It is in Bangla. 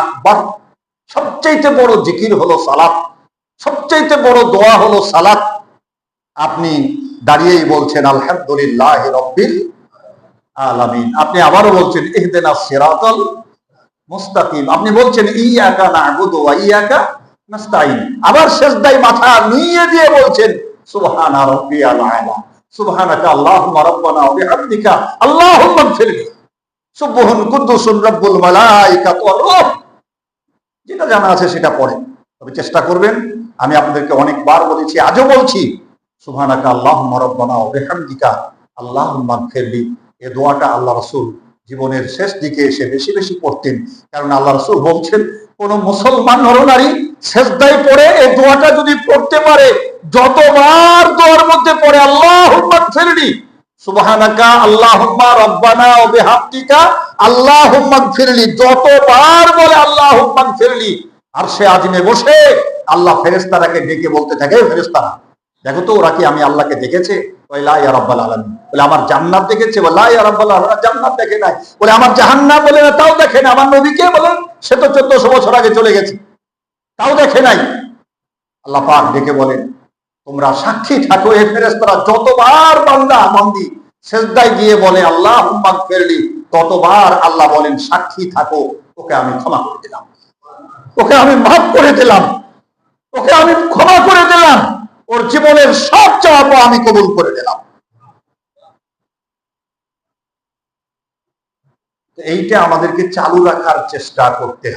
আকবর। সবচাইতে বড় জিকির হলো সালাত। সবচাইতে বড় দোয়া হলো সালাত। আপনি দাঁড়িয়েই বলছেন, আলহামদুলিল্লাহ রব্বিল আলামিন। আপনি আবারও বলছেন, ইহদেনা সিরাতল মুস্তাকিম। আপনি বলছেন, ইয়াকা নাগুদু ওয়া ইয়াকা নাস্তাইন আবার শেষদাই মাথা নিয়ে দিয়ে বলছেন, সুবহান রাব্বিয়াল আলা। সুবহানাকা আল্লাহুম্মা রাব্বানা ওয়া বিহামদিকা আল্লাহুম্মা ইগফিরলি সুবহুন কুদ্দুসুন রাব্বুল মালাইকাতু ওয়ার রূহ। যেটা জানা আছে সেটা পড়ে। তবে চেষ্টা করবেন। আমি আপনাদেরকে অনেকবার বলেছি, আজও বলছি, সুবহানাকা আল্লাহুম্মা রাব্বানা ওয়া বিহামদিকা আল্লাহুম্মা ইগফিরলি এ দোয়াটা আল্লাহ রাসূল জীবনের শেষ দিকে এসে বেশি বেশি পড়তেন। কারণ আল্লাহ রাসূল বলছেন কোন মুসলমান নরনারী সেজদায় পড়ে এই দোয়াটা যদি পড়তে পারে, যতবার দোয়ার মধ্যে পড়ে, আল্লাহুম্মা ইগফিরলি সুবহানাকা, আল্লাহুম্মা রাব্বানা ওয়া বিহামদিকা, আল্লাহুম্মা ইগফিরলি যতবার বলে আল্লাহুম্মা ইগফিরলি আর সে আজমে বসে, আল্লাহ ফেরেশতারাকে ডেকে বলতে থাকে "এ ফেরেশতারা, দেখো তো, ওরা কি আমি আল্লাহকে দেখেছে? লা ইয়া রাব্বাল আলামিন। বলে, আমার জান্নাত দেখেছে? বলে লা ইয়া রাব্বাল আলামিন। জান্নাত দেখে নাই। বলে, আমার জাহান্নাম? বলে, না, তাও দেখে না। আমার নবীকে? বলেন সে তো চোদ্দশো বছর আগে চলে গেছে। তাও দেখে নাই। আল্লাহ পাক ডেকে বলেন, তোমরা সাক্ষী থাকো এ ফেরেশতারা, যতবার বান্দা বান্দি সেজদায় গিয়ে বলে আল্লাহ হুম্মাক ফেরলি ততবার আল্লাহ বলেন, সাক্ষী থাকো ওকে আমি ক্ষমা করে দিলাম। ওকে আমি মাফ করে দিলাম। ওকে আমি ক্ষমা করে দিলাম। ওর জীবনের সব চাপ আমি কবুল করে দিলাম এইটা আমাদেরকে চালু রাখার চেষ্টা করতে